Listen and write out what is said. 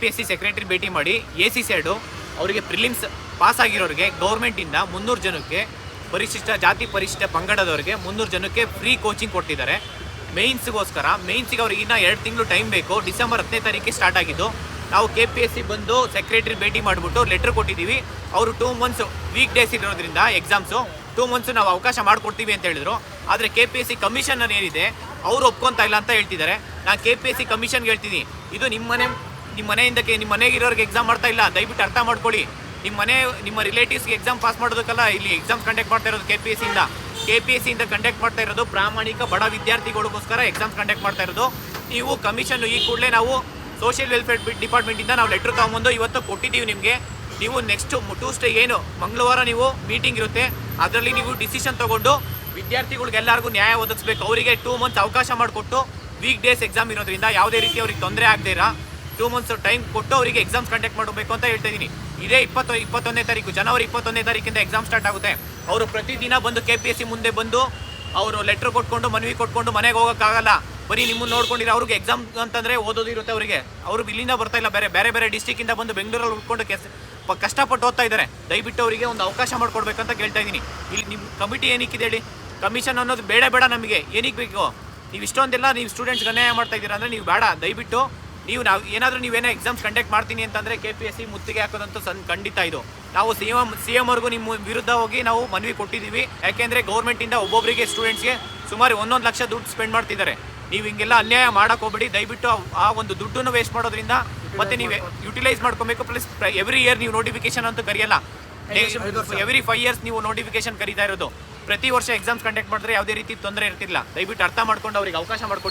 P S C secretary ಭೇಟಿ ಮಾಡಿ A C side ಅವರಿಗೆ ಪ್ರಿಲಿಮ್ಸ್ ಪಾಸ್ ಆಗಿರೋರಿಗೆ ಗೌರ್ಮೆಂಟಿಂದ ಮುನ್ನೂರು ಜನಕ್ಕೆ ಪರಿಶಿಷ್ಟ, ಜಾತಿ ಪರಿಶಿಷ್ಟ ಪಂಗಡದವರಿಗೆ ಮುನ್ನೂರು ಜನಕ್ಕೆ ಫ್ರೀ ಕೋಚಿಂಗ್ ಕೊಟ್ಟಿದ್ದಾರೆ. ಮೇಯ್ನ್ಸ್ಗೋಸ್ಕರ, ಮೇಯ್ನ್ಸಿಗೆ ಅವ್ರಿಗೆ ಇನ್ನೂ ಎರಡು ತಿಂಗಳು ಟೈಮ್ ಬೇಕು. ಡಿಸೆಂಬರ್ ಹತ್ತನೇ ತಾರೀಕಿಗೆ ಸ್ಟಾರ್ಟ್ ಆಗಿದ್ದು. ನಾವು ಕೆ ಪಿ ಎಸ್ ಸಿ ಬಂದು ಸೆಕ್ರೆಟರಿ ಭೇಟಿ ಮಾಡಿಬಿಟ್ಟು ಲೆಟ್ರ್ ಕೊಟ್ಟಿದ್ದೀವಿ. ಅವರು ಟೂ ಮಂತ್ಸ್ ವೀಕ್ ಡೇಸ್ ಇರೋದ್ರಿಂದ ಎಕ್ಸಾಮ್ಸು, ಟೂ ಮಂತ್ಸ್ ನಾವು ಅವಕಾಶ ಮಾಡಿಕೊಡ್ತೀವಿ ಅಂತ ಹೇಳಿದ್ರು. ಆದರೆ K P S C commissioner ಏನಿದೆ ಅವರು ಒಪ್ಕೊತಾ ಇಲ್ಲ ಅಂತ ಹೇಳ್ತಿದ್ದಾರೆ. ನಾನು ಕೆ ಪಿ ಎಸ್ ಸಿ ಕಮಿಷನ್ಗೆ ಹೇಳ್ತೀನಿ, ಇದು ನಿಮ್ಮ ಮನೆಯಿಂದಕ್ಕೆ, ನಿಮ್ಮ ಮನೆಗೆ ಮನೆಗಿರೋರಿಗೆ ಎಕ್ಸಾಮ್ ಮಾಡ್ತಾ ಇಲ್ಲ, ದಯವಿಟ್ಟು ಅರ್ಥ ಮಾಡ್ಕೊಳ್ಳಿ. ನಿಮ್ಮ ಮನೆ, ನಿಮ್ಮ ರಿಲೇಟಿವ್ಸ್ಗೆ ಎಕ್ಸಾಮ್ ಪಾಸ್ ಮಾಡೋದಕ್ಕಲ್ಲ, ಇಲ್ಲಿ ಎಕ್ಸಾಮ್ ಕಂಡಕ್ಟ್ ಮಾಡ್ತಾ ಇರೋದು ಕೆ ಪಿ ಎಸ್ ಸಿಯಿಂದ ಕೆ ಪಿ ಎಸ್ ಸಿಯಿಂದ ಕಂಡಕ್ಟ್ ಮಾಡ್ತಾ ಇರೋದು ಪ್ರಾಮಾಣಿಕ ಬಡ ವಿದ್ಯಾರ್ಥಿಗಳಿಗೋಸ್ಕರ ಎಕ್ಸಾಮ್ ಕಂಡಕ್ಟ್ ಮಾಡ್ತಾ ಇರೋದು. ನೀವು ಕಮಿಷನ್ ಈ ಕೂಡಲೇ ನಾವು ಸೋಷಿಯಲ್ ವೆಲ್ಫೇರ್ ಡಿಪಾರ್ಟ್ಮೆಂಟಿಂದ ನಾವು ಲೆಟ್ರ್ ತೊಗೊಂಬಂದು ಇವತ್ತು ಕೊಟ್ಟಿದ್ದೀವಿ ನಿಮಗೆ. ನೀವು ನೆಕ್ಸ್ಟ್ ಟ್ಯೂಸ್ಡೇ ಏನು, ಮಂಗಳವಾರ ನೀವು ಮೀಟಿಂಗ್ ಇರುತ್ತೆ. ಅದರಲ್ಲಿ ನೀವು ಡಿಸಿಷನ್ ತಗೊಂಡು ವಿದ್ಯಾರ್ಥಿಗಳಿಗೆಲ್ಲರಿಗೂ ನ್ಯಾಯ ಒದಗಿಸ್ಬೇಕು. ಅವರಿಗೆ ಟೂ ಮಂತ್ಸ್ ಅವಕಾಶ ಮಾಡಿಕೊಟ್ಟು ವೀಕ್ ಡೇಸ್ ಎಕ್ಸಾಮ್ ಇರೋದ್ರಿಂದ ಯಾವುದೇ ರೀತಿ ಅವ್ರಿಗೆ ತೊಂದರೆ ಆಗದೇ ಇರ. ಟೂ ಮಂತ್ಸ್ ಟೈಮ್ ಕೊಟ್ಟು ಅವರಿಗೆ ಎಕ್ಸಾಮ್ಸ್ ಕಂಡಕ್ಟ್ ಮಾಡಬೇಕು ಅಂತ ಹೇಳ್ತಾ ಇದ್ದೀನಿ. ಇದೇ ಇಪ್ಪತ್ತು ಇಪ್ಪತ್ತೊಂದನೇ ತಾರೀಕು, ಜನವರಿ ಇಪ್ಪತ್ತೊಂದನೇ ತಾರೀಕಿಂದ ಎಕ್ಸಾಮ್ ಸ್ಟಾರ್ಟ್ ಆಗುತ್ತೆ. ಅವರು ಪ್ರತಿದಿನ ಬಂದು ಕೆ ಪಿ ಎಸ್ ಸಿ ಮುಂದೆ ಬಂದು ಅವರು ಲೆಟ್ರ್ ಕೊಟ್ಕೊಂಡು, ಮನವಿ ಕೊಟ್ಕೊಂಡು ಮನೆಗೆ ಹೋಗೋಕ್ಕಾಗಲ್ಲ. ಬರೀ ನಿಮ್ಮನ್ನು ನೋಡ್ಕೊಂಡಿರೋ ಅವ್ರಿಗೆ ಎಕ್ಸಾಮ್ ಅಂತಂದರೆ ಓದೋದು ಇರುತ್ತೆ ಅವರಿಗೆ. ಅವರು ಇಲ್ಲಿಂದ ಬರ್ತಾ ಇಲ್ಲ, ಬೇರೆ ಬೇರೆ ಬೇರೆ ಡಿಸ್ಟಿಕ್ಕಿಂದ ಬಂದು ಬೆಂಗಳೂರಲ್ಲಿ ಉಟ್ಕೊಂಡು ಕೆಸ್ ಕಷ್ಟಪಟ್ಟು ಓದ್ತಾ ಇದ್ದಾರೆ. ದಯವಿಟ್ಟು ಅವರಿಗೆ ಒಂದು ಅವಕಾಶ ಮಾಡ್ಕೊಡ್ಬೇಕಂತ ಕೇಳ್ತಾ ಇದ್ದೀನಿ. ಇಲ್ಲಿ ನಿಮ್ಮ ಕಮಿಟಿ ಏನಕ್ಕಿದೆ ಹೇಳಿ? ಕಮಿಷನ್ ಅನ್ನೋದು ಬೇಡ ಬೇಡ ನಮಗೆ. ಏನಕ್ಕೆ ಬೇಕು ನೀವು ಇಷ್ಟೊಂದೆಲ್ಲ ನೀವು ಸ್ಟೂಡೆಂಟ್ಸ್ಗೆ ಅನ್ಯಾಯ ಮಾಡ್ತಾ ಇದ್ದೀರಾ ಅಂದರೆ ನೀವು ಬೇಡ. ದಯವಿಟ್ಟು ನೀವು ನಾವು ಏನಾದರೂ ನೀವೇನೋ ಎಕ್ಸಾಮ್ಸ್ ಕಂಡಕ್ಟ್ ಮಾಡ್ತೀನಿ ಅಂತಂದರೆ ಕೆ ಪಿ ಎಸ್ ಸಿ ಮುತ್ತಿಗೆ ಹಾಕೋದಂತೂ ಸನ್ ಖಂಡಿತ ಇದು. ನಾವು ಸಿ ಎಂ ಸಿ ನಿಮ್ಮ ವಿರುದ್ಧ ಹೋಗಿ ನಾವು ಮನವಿ ಕೊಟ್ಟಿದ್ದೀವಿ. ಯಾಕೆಂದರೆ ಗೌರ್ಮೆಂಟಿಂದ ಒಬ್ಬೊಬ್ಬರಿಗೆ ಸ್ಟೂಡೆಂಟ್ಸ್ಗೆ ಸುಮಾರು ಒಂದೊಂದು ಲಕ್ಷ ದುಡ್ಡು ಸ್ಪೆಂಡ್ ಮಾಡ್ತಿದ್ದಾರೆ. ನೀವು ಹಿಂಗೆಲ್ಲ ಅನ್ಯಾಯ ಮಾಡಕ್ಕೆ ಹೋಗ್ಬೇಡಿ. ದಯವಿಟ್ಟು ಆ- ಆ ಒಂದು ದುಡ್ಡನ್ನು ವೇಸ್ಟ್ ಮಾಡೋದ್ರಿಂದ ಮತ್ತೆ ನೀವು ಯುಟಿಲೈಸ್ ಮಾಡ್ಕೊಬೇಕು. ಪ್ಲಸ್ ಎವ್ರಿ ಇಯರ್ ನೀವು ನೋಟಿಫಿಕೇಶನ್ ಅಂತೂ ಕರೆಯಲ್ಲ. ಎವ್ರಿ ಫೈವ್ ಇಯರ್ಸ್ ನೀವು ನೋಟಿಫಿಕೇಶನ್ ಕರೀತಾ ಇರೋದು. ಪ್ರತಿ ವರ್ಷ ಎಕ್ಸಾಮ್ಸ್ ಕಂಡಕ್ಟ್ ಮಾಡಿದ್ರೆ ಯಾವುದೇ ರೀತಿ ತೊಂದರೆ ಇರ್ತಿಲ್ಲ. ದಯವಿಟ್ಟು ಅರ್ಥ ಮಾಡ್ಕೊಂಡು ಅವ್ರಿಗೆ ಅವಕಾಶ ಮಾಡ್ಕೊಡಿ.